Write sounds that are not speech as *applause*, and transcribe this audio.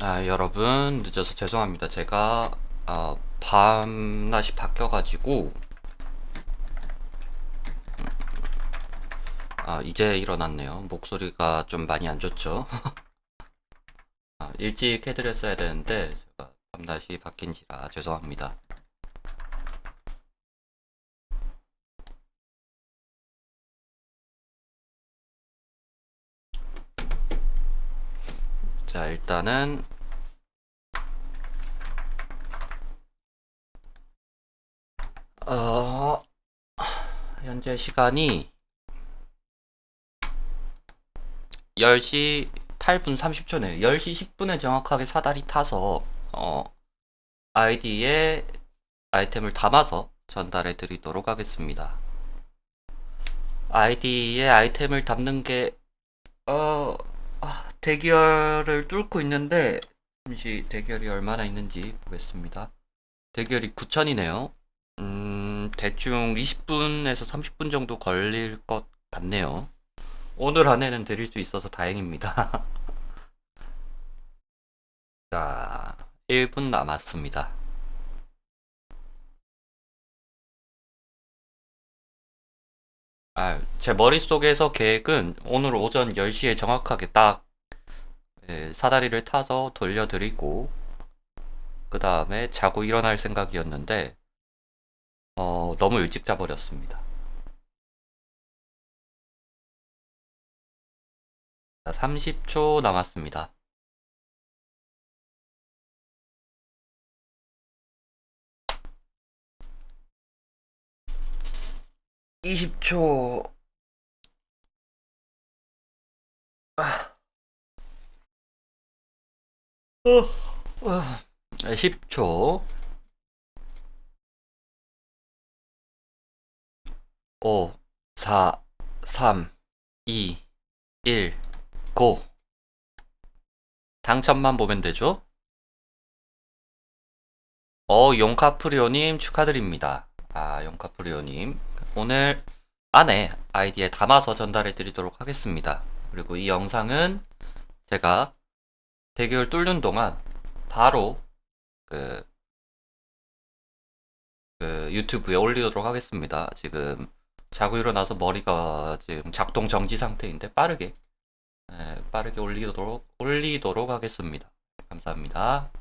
아, 여러분, 늦어서 죄송합니다. 제가, 어, 밤낮이 바뀌어가지고, 아, 이제 일어났네요. 목소리가 좀 많이 안 좋죠? *laughs* 아, 일찍 해드렸어야 되는데, 제가 밤낮이 바뀐지라 죄송합니다. 자, 일단은, 어, 현재 시간이 10시 8분 30초네요. 10시 10분에 정확하게 사다리 타서, 어, 아이디에 아이템을 담아서 전달해 드리도록 하겠습니다. 아이디에 아이템을 담는 게, 어, 아, 대결을 뚫고 있는데, 잠시 대결이 얼마나 있는지 보겠습니다. 대결이 9천이네요. 음, 대충 20분에서 30분 정도 걸릴 것 같네요. 오늘 안에는 드릴 수 있어서 다행입니다. *laughs* 자, 1분 남았습니다. 아, 제 머릿속에서 계획은 오늘 오전 10시에 정확하게 딱 예, 사다리를 타서 돌려드리고 그 다음에 자고 일어날 생각이었는데 어, 너무 일찍 자버렸습니다. 자, 30초 남았습니다. 이십 초 어, 어. 10초. 5, 4, 3, 2, 1, 고. 당첨만 보면 되죠? 어, 용카프리오님 축하드립니다. 아, 용카프리오님. 오늘 안에 아이디에 담아서 전달해 드리도록 하겠습니다. 그리고 이 영상은 제가 대결 뚫는 동안 바로 그, 그 유튜브에 올리도록 하겠습니다. 지금 자고 일어나서 머리가 지금 작동 정지 상태인데 빠르게 예, 빠르게 올리도록 올리도록 하겠습니다. 감사합니다.